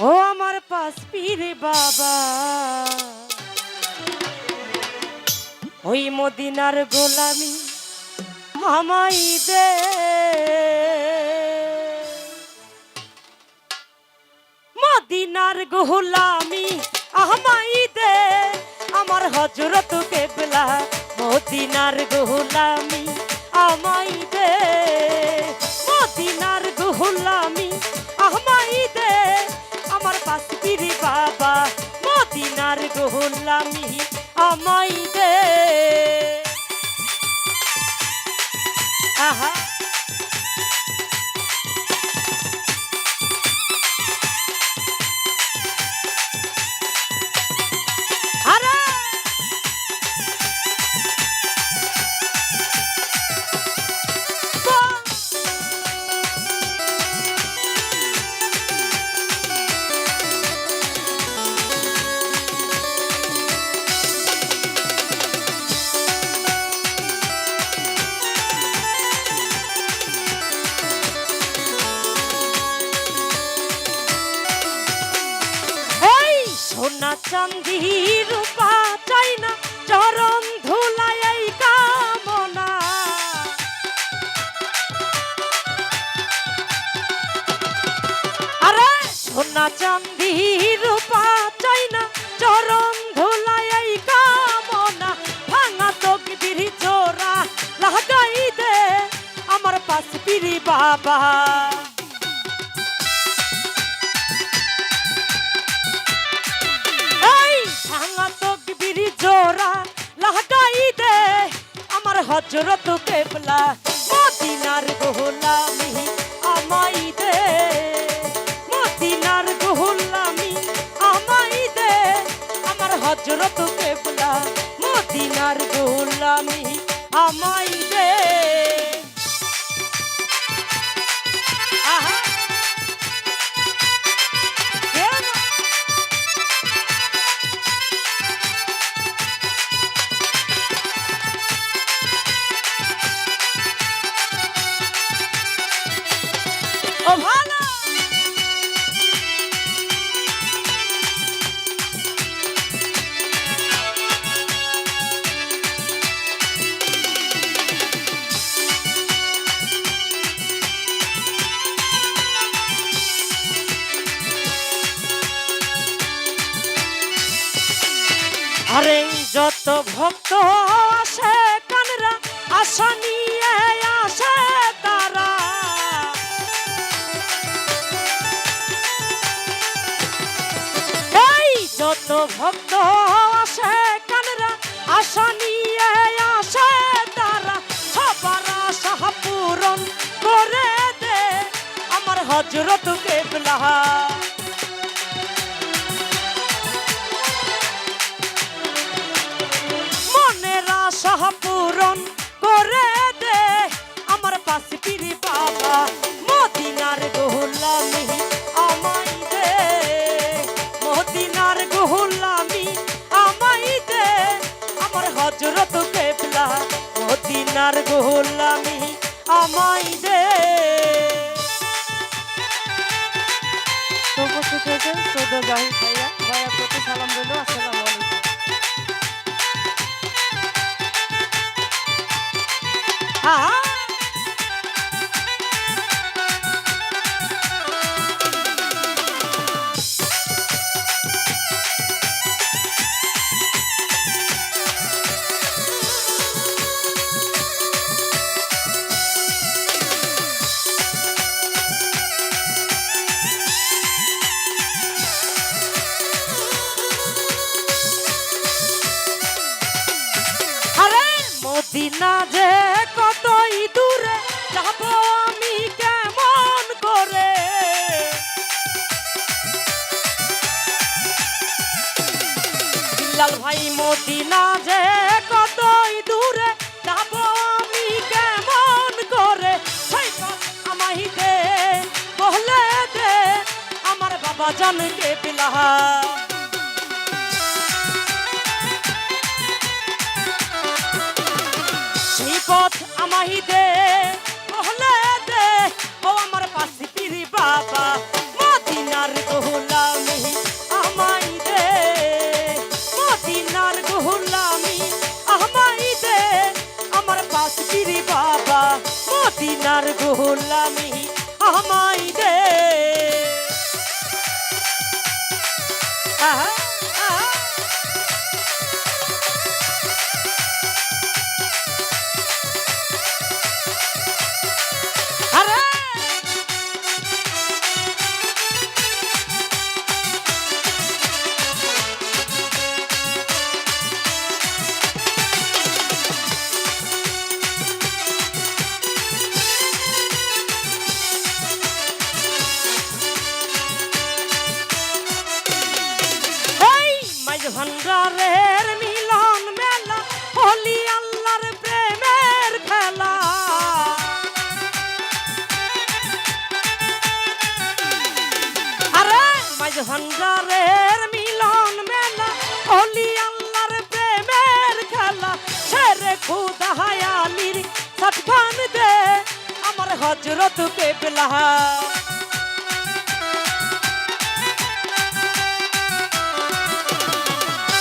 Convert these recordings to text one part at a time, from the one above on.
ও আমার পাশ পীরে বাবা। ওই মদিনার গোলামি আমাই দে। মদিনার গোলামি আমাই দে। আমার হজরত কেবলা মদিনার গোলামি আমাই দে। মদিনার গোলামি গোলামি আমাই দে। আহা। সোনা চান্দি রূপা চাই না, চরণ ধুলাই কামনা। আরে, সোনা চান্দি রূপা চাই না, চরণ ধুলাই কামনা। ভাঙা তকদির জোড়া লাগাই দে, আমার পাশ পিরি বাবা। হজরত কেবলা, মদিনার গোলামি আমাই দে। মদিনার গোলামি আমাই দে। আমার হজরত কেবলা, মদিনার গোলামি আমাই দে। আরে যত ভক্ত আসে কানরা আশা হজরত কেবলা, মদিনার গোলামি আমাই দে। তো বসে থেকে সৌদ জাহিদ ভাইয়া ভাইয়া, প্রতি সালাম রইল। আসসালামু মদিনা যে কতই দূরে যাব আমি কেমন করে? বিল্লাল ভাই মদিনা যে কতই দূরে যাব আমি কেমন করে? আমাই দে বহলে দে, আমার বাবা জানকে বিলাহা মাহি দে কহলে দে, ও আমার পাশে পিরি বাবা। মদিনার গোলামি আমাই দে, মদিনার গোলামি আমাই দে, আমার পাশে পিরি বাবা। মদিনার গোলামি আমাই দে। ভান্ডারের মিলন মেলা হলি আল্লাহর প্রেমের খেলা। ছেড়ে খুদা হায়ালির সটকান দে, আমার হজরত কেবলা।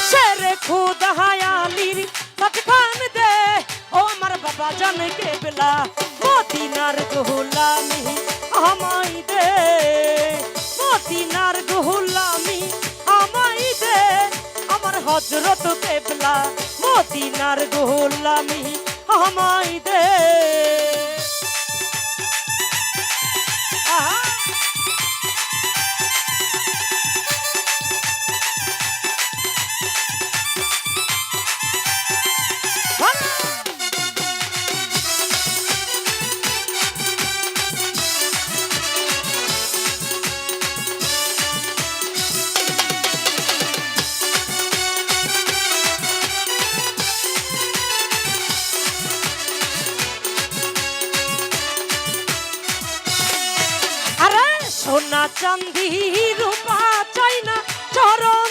শেরে খুদা হায়ালির সটকান দে, ও আমার বাবা জান কেবলা। মদিনার গোলামি আমাই হজরত কেবলা মদিনার গোলামি আমাই দে। চান্দি রূপা চাই না চরণ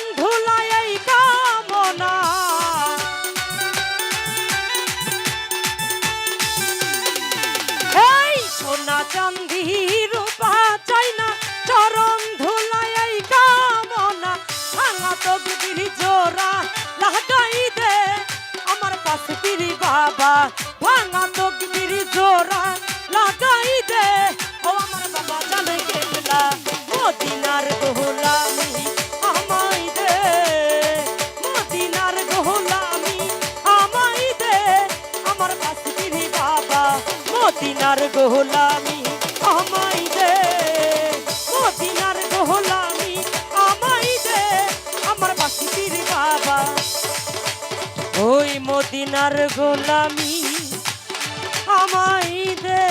মদিনার গোলামি আমাই দে, মদিনার গোলামি আমাই দে, আমার পাশে পীর বাবা। ওই মদিনার গোলামি আমাই দে।